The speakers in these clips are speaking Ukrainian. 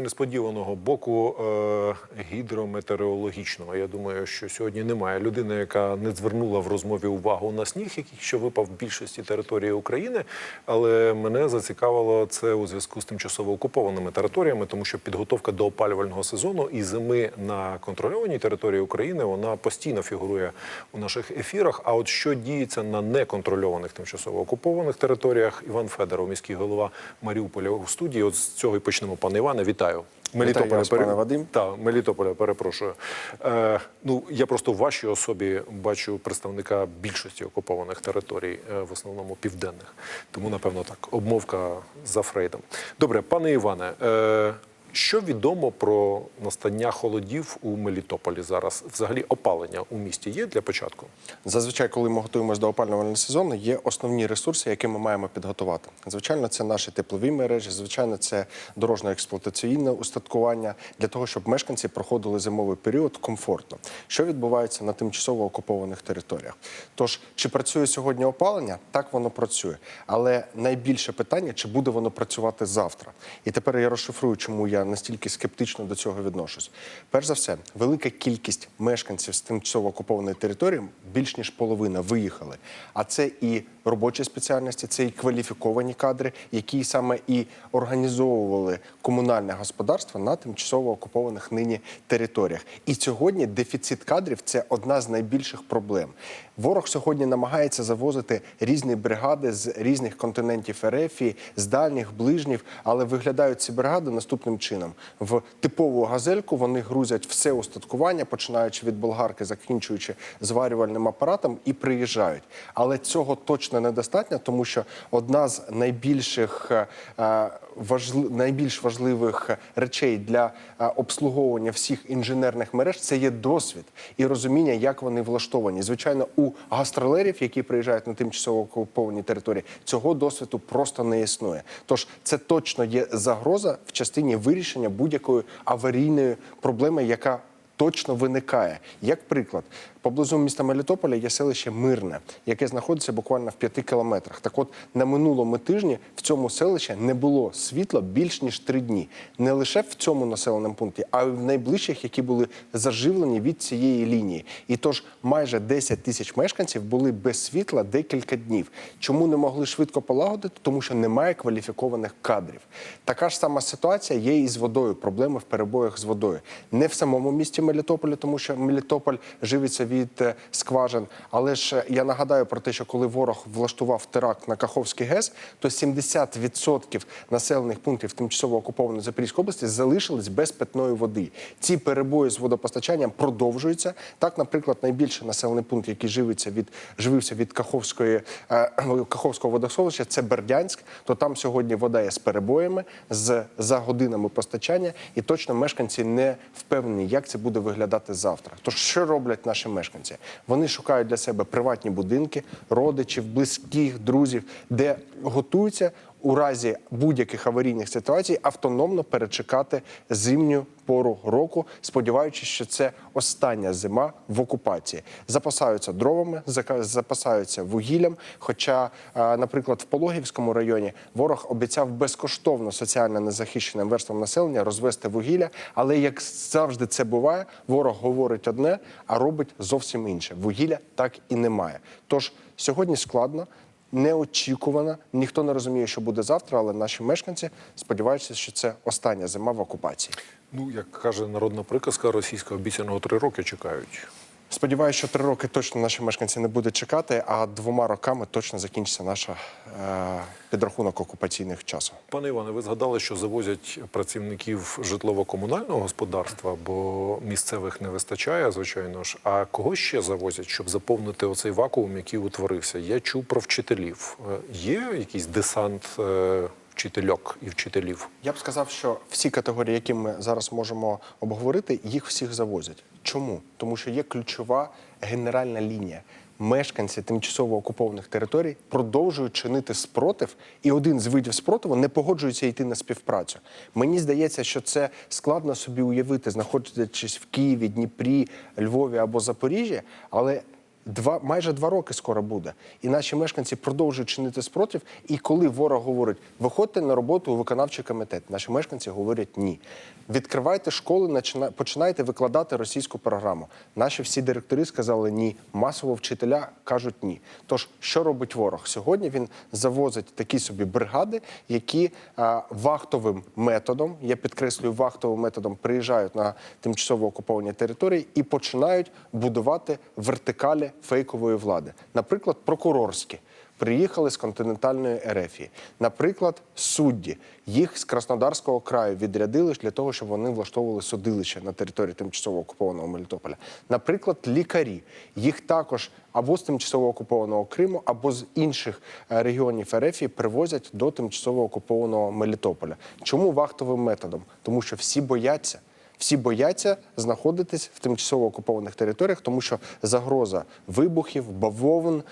несподіваного боку е, гідрометеорологічного. Я думаю, що сьогодні немає людини, яка не звернула в розмові увагу на сніг, який що випав в більшості території України. Але мене зацікавило це у зв'язку з тимчасово окупованими територіями, тому що підготовка до опалювального сезону і зими на контрольованій території України вона постійно фігурує у наших ефірах. А от що діється на неконтрольованих тимчасово окупованих територіях, Іван Федоров, міський голова Маріуполя у студії. От з цього і почнемо, пане Іване. Вітаю. Вітаю вас, пане Вадим. Та Мелітополя, перепрошую. Е, ну, я просто в вашій особі бачу представника більшості окупованих територій, е, в основному південних. Тому, напевно, так, обмовка за Фрейдом. Добре, пане Іване, е, що відомо про настання холодів у Мелітополі зараз? Взагалі опалення у місті є для початку? Зазвичай, коли ми готуємося до опалювального сезону, є основні ресурси, які ми маємо підготувати. Звичайно, це наші теплові мережі, звичайно, це дорожньо-експлуатаційне устаткування для того, щоб мешканці проходили зимовий період комфортно. Що відбувається на тимчасово окупованих територіях? Тож, чи працює сьогодні опалення? Так воно працює. Але найбільше питання, чи буде воно працювати завтра? І тепер я розшифрую, чому я настільки скептично до цього відношусь. Перш за все, велика кількість мешканців з тимчасово окупованої території, більш ніж половина, виїхали. А це і робочі спеціальності, це і кваліфіковані кадри, які саме і організовували комунальне господарство на тимчасово окупованих нині територіях. І сьогодні дефіцит кадрів це одна з найбільших проблем. Ворог сьогодні намагається завозити різні бригади з різних континентів РФ, з дальніх, ближніх, але виглядають ці бригади наступним чином: в типову газельку вони грузять все устаткування, починаючи від болгарки, закінчуючи зварювальним апаратом, і приїжджають. Але цього точно недостатньо, тому що одна з найбільших е, е, важли- найбільш важливих речей для е, обслуговування всіх інженерних мереж це є досвід і розуміння, як вони влаштовані. Звичайно, у гастролерів, які приїжджають на тимчасово окуповані території, цього досвіду просто не існує. Тож це точно є загроза в частині вирішення будь-якої аварійної проблеми, яка точно виникає. Як приклад, поблизу міста Мелітополя є селище Мирне, яке знаходиться буквально в п'яти кілометрах. Так от на минулому тижні в цьому селищі не було світла більш ніж три дні. Не лише в цьому населеному пункті, а й в найближчих, які були заживлені від цієї лінії. І тож майже 10 тисяч мешканців були без світла декілька днів. Чому не могли швидко полагодити? Тому що немає кваліфікованих кадрів. Така ж сама ситуація є і з водою. Проблеми в перебоях з водою. Не в самому місті Мелітополі, тому що Мелітополь живиться від е, скважин. Але ж е, я нагадаю про те, що коли ворог влаштував теракт на Каховський ГЕС, то 70% населених пунктів тимчасово окупованої Запорізької області залишились без питної води. Ці перебої з водопостачанням продовжуються. Так, наприклад, найбільший населений пункт, який живиться від живився від Каховської е, Каховського водосховища, це Бердянськ. То там сьогодні вода є з перебоями, з за годинами постачання, і точно мешканці не впевнені, як це буде виглядати завтра. Тож що роблять наші мешканці? Вони шукають для себе приватні будинки, родичів, близьких, друзів, де готуються у разі будь-яких аварійних ситуацій автономно перечекати зимню пору року, сподіваючись, що це остання зима в окупації. Запасаються дровами, запасаються вугіллям. Хоча, е, наприклад, в Пологівському районі ворог обіцяв безкоштовно соціально незахищеним верствам населення розвести вугілля, але як завжди це буває, ворог говорить одне, а робить зовсім інше. Вугілля так і немає. Тож сьогодні складно неочікувана. Ніхто не розуміє, що буде завтра, але наші мешканці сподіваються, що це остання зима в окупації. Ну, як каже народна приказка, російська обіцяного три роки чекають. Сподіваюся, що три роки точно наші мешканці не будуть чекати, а двома роками точно закінчиться наш е, підрахунок окупаційних часу. Пане Іване, ви згадали, що завозять працівників житлово-комунального господарства, бо місцевих не вистачає, звичайно ж. А кого ще завозять, щоб заповнити оцей вакуум, який утворився? Я чув про вчителів. Е, Є якийсь десант е, вчительок і вчителів? Я б сказав, що всі категорії, які ми зараз можемо обговорити, їх всіх завозять. Чому? Тому що є ключова генеральна лінія. Мешканці тимчасово окупованих територій продовжують чинити спротив, і один з видів спротиву не погоджується йти на співпрацю. Мені здається, що це складно собі уявити, знаходячись в Києві, Дніпрі, Львові або Запоріжжі, але Два майже два роки скоро буде, і наші мешканці продовжують чинити спротив. І коли ворог говорить, виходьте на роботу у виконавчий комітет, наші мешканці говорять ні. Відкривайте школи, починайте викладати російську програму. Наші всі директори сказали ні. Масово вчителя кажуть ні. Тож що робить ворог? Сьогодні він завозить такі собі бригади, які а, вахтовим методом, я підкреслюю, вахтовим методом приїжджають на тимчасово окуповані території і починають будувати вертикалі фейкової влади, наприклад, прокурорські. Приїхали з континентальної Ерефії. Наприклад, судді їх з Краснодарського краю відрядили для того, щоб вони влаштовували судилище на території тимчасово окупованого Мелітополя. Наприклад, лікарі їх також або з тимчасово окупованого Криму, або з інших е, регіонів Ерефії привозять до тимчасово окупованого Мелітополя. Чому вахтовим методом? Тому що всі бояться. Всі бояться знаходитись в тимчасово окупованих територіях, тому що загроза вибухів, бавовн,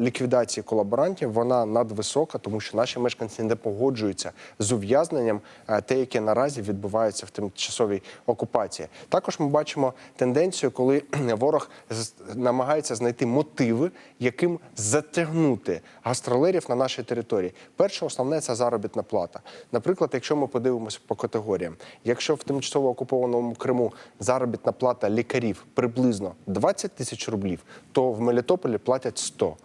ліквідації колаборантів вона надвисока, тому що наші мешканці не погоджуються з ув'язненням, те, яке наразі відбувається в тимчасовій окупації. Також ми бачимо тенденцію, коли ворог намагається знайти мотиви, яким затягнути гастролерів на нашій території. Перше, основне це заробітна плата. Наприклад, якщо ми подивимося по категоріям, якщо в тимчасово окупованому Криму заробітна плата лікарів приблизно 20 тисяч рублів, то в Мелітополі платять 100.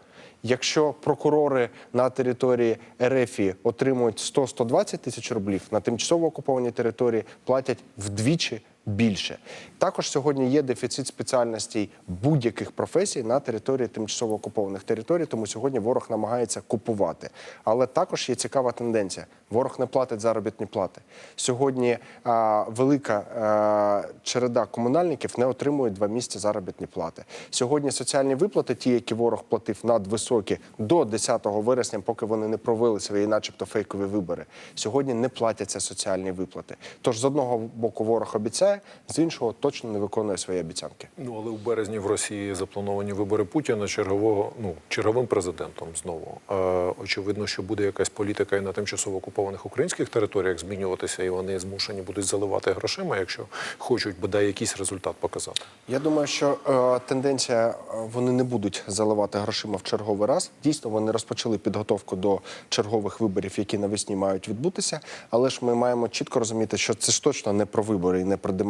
Якщо прокурори на території Ерефії отримують 100-120 тисяч рублів, на тимчасово окупованій території платять вдвічі більше. Також сьогодні є дефіцит спеціальностей будь-яких професій на території тимчасово окупованих територій, тому сьогодні ворог намагається купувати. Але також є цікава тенденція: ворог не платить заробітні плати. Сьогодні а, велика а, череда комунальників не отримують два місяці заробітні плати. Сьогодні соціальні виплати, ті, які ворог платив надвисокі до 10 вересня, поки вони не провели свої, начебто, фейкові вибори. Сьогодні не платяться соціальні виплати. Тож з одного боку ворог обіцяє, з іншого точно не виконує свої обіцянки. Ну але в березні в Росії заплановані вибори Путіна чергового ну черговим президентом знову. Е, очевидно, що буде якась політика і на тимчасово окупованих українських територіях змінюватися, і вони змушені будуть заливати грошима, якщо хочуть бодай якийсь результат показати. Я думаю, що е, тенденція е, вони не будуть заливати грошима в черговий раз. Дійсно, вони розпочали підготовку до чергових виборів, які навесні мають відбутися. Але ж ми маємо чітко розуміти, що це ж точно не про вибори і не про демократію.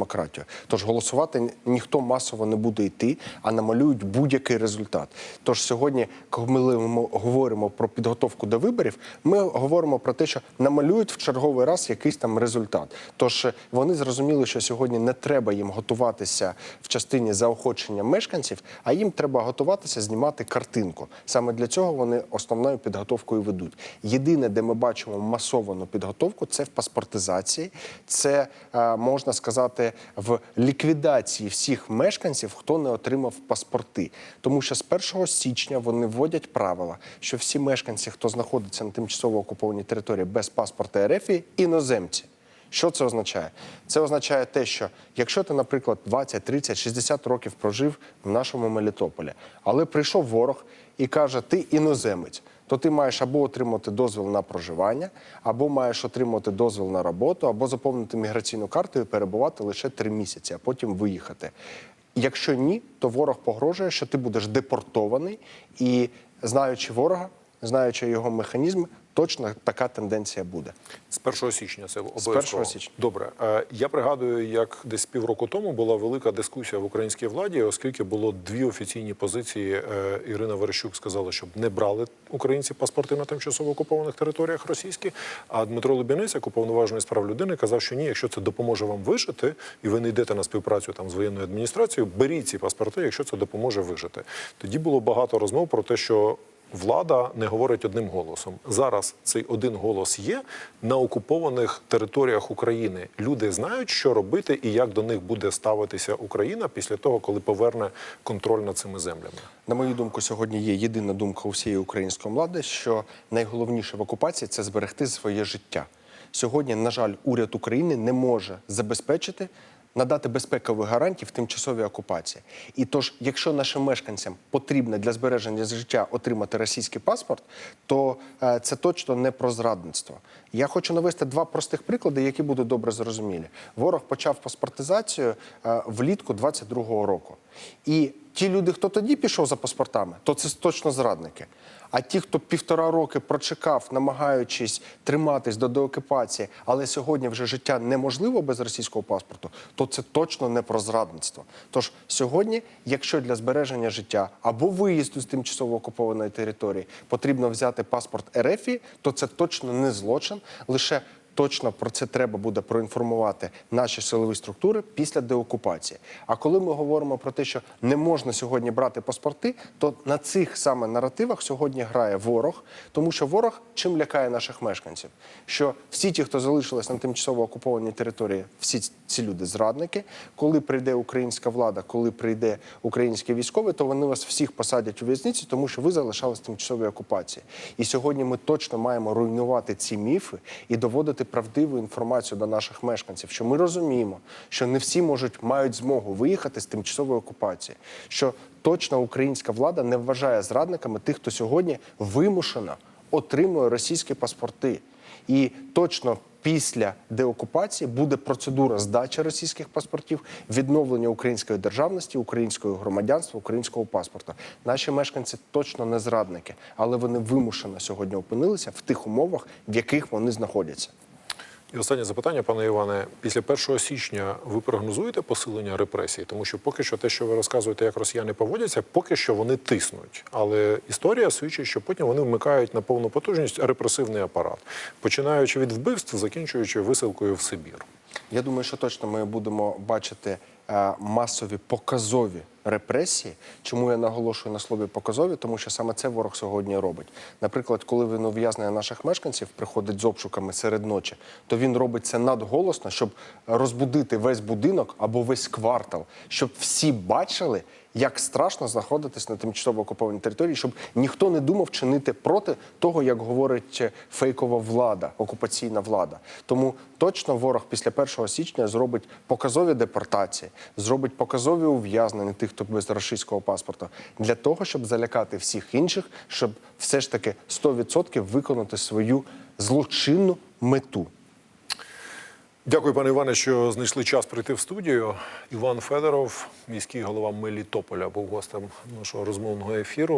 Тож голосувати ніхто масово не буде йти, а намалюють будь-який результат. Тож сьогодні, коли ми говоримо про підготовку до виборів, ми говоримо про те, що намалюють в черговий раз якийсь там результат. Тож е, вони зрозуміли, що сьогодні не треба їм готуватися в частині заохочення мешканців, а їм треба готуватися знімати картинку. Саме для цього вони основною підготовкою ведуть. Єдине, де ми бачимо масовану підготовку, це в паспортизації, це е, можна сказати в ліквідації всіх мешканців, хто не отримав паспорти. Тому що з 1 січня вони вводять правила, що всі мешканці, хто знаходиться на тимчасово окупованій території без паспорта РФ, іноземці. Що це означає? Це означає те, що якщо ти, наприклад, 20, 30, 60 років прожив в нашому Мелітополі, але прийшов ворог і каже, ти іноземець, то ти маєш або отримати дозвіл на проживання, або маєш отримати дозвіл на роботу, або заповнити міграційну карту і перебувати лише три місяці, а потім виїхати. Якщо ні, то ворог погрожує, що ти будеш депортований, і знаючи ворога, знаючи його механізми, точно така тенденція буде. З 1 січня це обов'язково. 1 січня. Добре. Е, Я пригадую, як десь півроку тому була велика дискусія в українській владі, оскільки було дві офіційні позиції. Е, Ірина Верещук сказала, щоб не брали українці паспорти на тимчасово окупованих територіях російські. А Дмитро Лубінець, як уповноважений з прав людини, казав, що ні, якщо це допоможе вам вижити, і ви не йдете на співпрацю там з воєнною адміністрацією, беріть ці паспорти, якщо це допоможе вижити. Тоді було багато розмов про те, що влада не говорить одним голосом. Зараз цей один голос є на окупованих територіях України. Люди знають, що робити і як до них буде ставитися Україна після того, коли поверне контроль над цими землями. На мою думку, сьогодні є єдина думка у всієї української влади, що найголовніше в окупації це зберегти своє життя. Сьогодні, на жаль, уряд України не може забезпечити. Надати безпекових гарантій в тимчасовій окупації. І тож, якщо нашим мешканцям потрібно для збереження життя отримати російський паспорт, то е, це точно не про зрадництво. Я хочу навести два простих приклади, які будуть добре зрозумілі. Ворог почав паспортизацію е, влітку 22-го року. І ті люди, хто тоді пішов за паспортами, то це точно зрадники. А ті, хто півтора роки прочекав, намагаючись триматись до деокупації, але сьогодні вже життя неможливо без російського паспорту, то це точно не про зрадництво. Тож сьогодні, якщо для збереження життя або виїзду з тимчасово окупованої території потрібно взяти паспорт РФ, то це точно не злочин, лише Точно про це треба буде проінформувати наші силові структури після деокупації. А коли ми говоримо про те, що не можна сьогодні брати паспорти, то на цих саме наративах сьогодні грає ворог, тому що ворог чим лякає наших мешканців? Що всі ті, хто залишились на тимчасово окупованій території, всі ці люди зрадники. Коли прийде українська влада, коли прийде українські військові, то вони вас всіх посадять у в'язниці, тому що ви залишались в тимчасовій окупації. І сьогодні ми точно маємо руйнувати ці міфи і доводити правдиву інформацію до наших мешканців, що ми розуміємо, що не всі можуть мають змогу виїхати з тимчасової окупації. Що точно українська влада не вважає зрадниками тих, хто сьогодні вимушено отримує російські паспорти. І точно після деокупації буде процедура здачі російських паспортів, відновлення української державності, українського громадянства, українського паспорта. Наші мешканці точно не зрадники, але вони вимушено сьогодні опинилися в тих умовах, в яких вони знаходяться. І останнє запитання, пане Іване. Після 1 січня ви прогнозуєте посилення репресій? Тому що поки що те, що ви розказуєте, як росіяни поводяться, поки що вони тиснуть. Але історія свідчить, що потім вони вмикають на повну потужність репресивний апарат, починаючи від вбивств, закінчуючи висилкою в Сибір. Я думаю, що точно ми будемо бачити масові показові репресії. Чому я наголошую на слові показові? Тому що саме це ворог сьогодні робить. Наприклад, коли він ув'язнює наших мешканців, приходить з обшуками серед ночі, то він робить це надголосно, щоб розбудити весь будинок або весь квартал, щоб всі бачили. Як страшно знаходитись на тимчасово окупованій території, щоб ніхто не думав чинити проти того, як говорить е, фейкова влада, окупаційна влада. Тому точно ворог після 1 січня зробить показові депортації, зробить показові ув'язнення тих, хто без російського паспорта, для того, щоб залякати всіх інших, щоб все ж таки 100% виконати свою злочинну мету. Дякую, пане Іване, що знайшли час прийти в студію. Іван Федоров, міський голова Мелітополя, був гостем нашого розмовного ефіру.